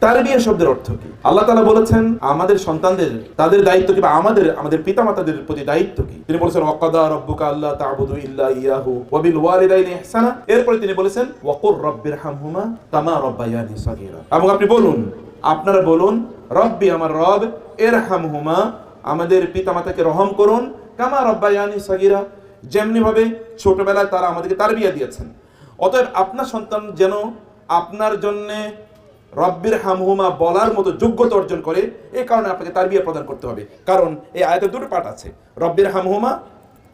তারবিয়া শব্দের অর্থ কি? আল্লাহ তাআলা বলেছেন, আমাদের সন্তানদের, তাদের দায়িত্ব কি বা আমাদের আমাদের পিতামাতাদের প্রতি দায়িত্ব কি? তিনি বলেছেন, ওয়াকাদা রব্বুকা আল্লাহ তা'বুদু ইল্লা ইয়াহু ওয়া বিল ওয়ালিদাইনি ইহসানা। এরপরে তিনি বলেছেন, ওয়াকুর রব্বিরহামহুমা কামা রাব্বায়ানি সাগীরা। এবং আপনি বলুন, আপনারা বলুন, রব্বি আমার রব এরহামহুমা আমাদের পিতামাতাকে রহম করুন, কামা রব্বায়ানি সাগীরা। যেমনি ভাবে ছোটবেলায় তারা আমাদেরকে তারবিয়া দিয়েছেন। অতএব আপনার সন্তান যেন আপনার জন্যে রব্বির হামহুমা বলার মতো যোগ্যতা অর্জন করে এই কারণে আপনাকে তার বিয়ে প্রদান করতে হবে। কারণ এই আয়তে দুটো পার্ট আছে। রব্বির হামহুমা,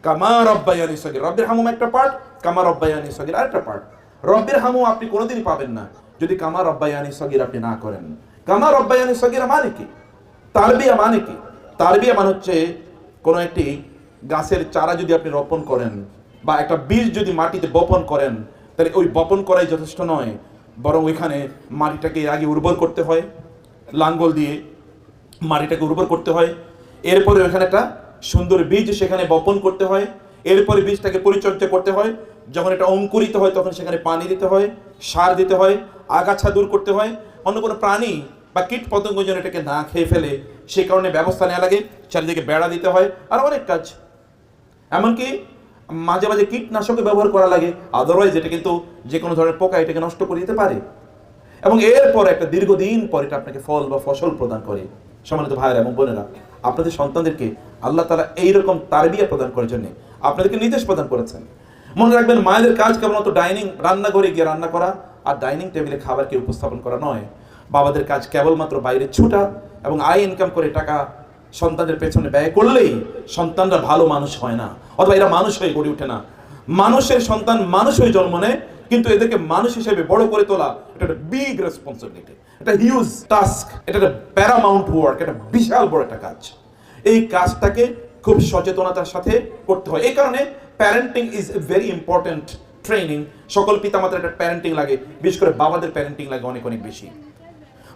কামা রব্বায়ানি সগির। রব্বির হামহুমা একটা পার্ট কামা রব্বায়ানি সগির আরেকটা পার্ট রব্বির হামু আপনি কোনোদিনই পাবেন না যদি কামা রব্বায়ানি সগির আপনি না করেন। কামা রব্বায়ানি সগির মানে কি? তারবিয়া মানে কি? তারবিয়া মানে হচ্ছে কোনো একটি গাছের চারা যদি আপনি রোপণ করেন বা একটা বীজ যদি মাটিতে বপন করেন, তাহলে ওই বপন করাই যথেষ্ট নয়। বরং ওইখানে মাটিটাকে আগে উর্বর করতে হয়, লাঙ্গল দিয়ে মাটিটাকে উর্বর করতে হয়। এরপরে ওইখানে একটা সুন্দর বীজ সেখানে বপন করতে হয়। এরপরে বীজটাকে পরিচর্যা করতে হয়। যখন এটা অঙ্কুরিত হয়, তখন সেখানে পানি দিতে হয়, সার দিতে হয়, আগাছা দূর করতে হয়। অন্য কোনো প্রাণী বা কীট পতঙ্গ যেন এটাকে না খেয়ে ফেলে সেই কারণে ব্যবস্থা নেওয়া লাগে। চারিদিকে বেড়া দিতে হয়, আর অনেক কাজ। এমনকি মাঝে মাঝে কীটনাশকের ব্যবহার করা লাগে। আদারওয়াইজ এটা কিন্তু যে কোনো ধরনের পোকা এটাকে নষ্ট করে দিতে পারে। এবং এরপর একটা দীর্ঘদিন পর এটা আপনাকে ফল বা ফসল প্রদান করে। সম্মানিত ভাইয়েরা এবং বোনেরা, আপনাদের সন্তানদেরকে আল্লাহ তালা এইরকম তারবিয়া প্রদান করার জন্য আপনাদেরকে নির্দেশ প্রদান করেছেন। মনে রাখবেন, মায়েদের কাজ কেবলমাত্র ডাইনিং, রান্নাঘরে গিয়ে রান্না করা আর ডাইনিং টেবিলে খাবারকে উপস্থাপন করা নয়। বাবাদের কাজ কেবলমাত্র বাইরে ছুটা এবং আয় ইনকাম করে টাকা সন্তানদের পেছনে ব্যয় করলেই সন্তানরা ভালো মানুষ হয় না, অথবা এরা মানুষ হয়ে গড়ে ওঠে না। মানুষের সন্তান মানুষ হয়ে জন্ম নেয়, কিন্তু এদেরকে মানুষ হিসেবে বড় করে তোলা এটা একটা বিগ রেসপন্সিবিলিটি এটা হিউজ টাস্ক এটা একটা প্যারামাউন্ট ওয়ার্ক এটা বিশাল বড় একটা কাজ। এই কাজটাকে খুব সচেতনতার সাথে করতে হয়। এই কারণে parenting is a very important training সকল পিতামাতার একটা প্যারেন্টিং লাগে, বিশেষ করে বাবাদের প্যারেন্টিং লাগে অনেক অনেক বেশি।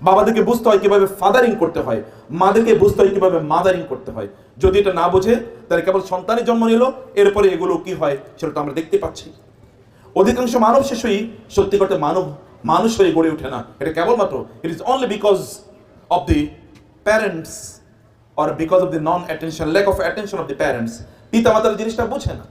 বাবাদেরকে বুঝতে হয় কীভাবে ফাদারিং করতে হয়, মাদেরকে বুঝতে হয় কীভাবে মাদারিং করতে হয়। যদি এটা না বোঝে, তাহলে কেবল সন্তানের জন্ম নিল, এরপরে এগুলো কি হয় সেটা তো আমরা দেখতে পাচ্ছি। অধিকাংশ মানব শিশুই সত্যি করতে মানব, মানুষ হয়ে গড়ে ওঠে না। এটা কেবলমাত্র it is only because of the parents or because of the non attention lack of attention of the parents পিতা মাতার জিনিসটা বোঝে না।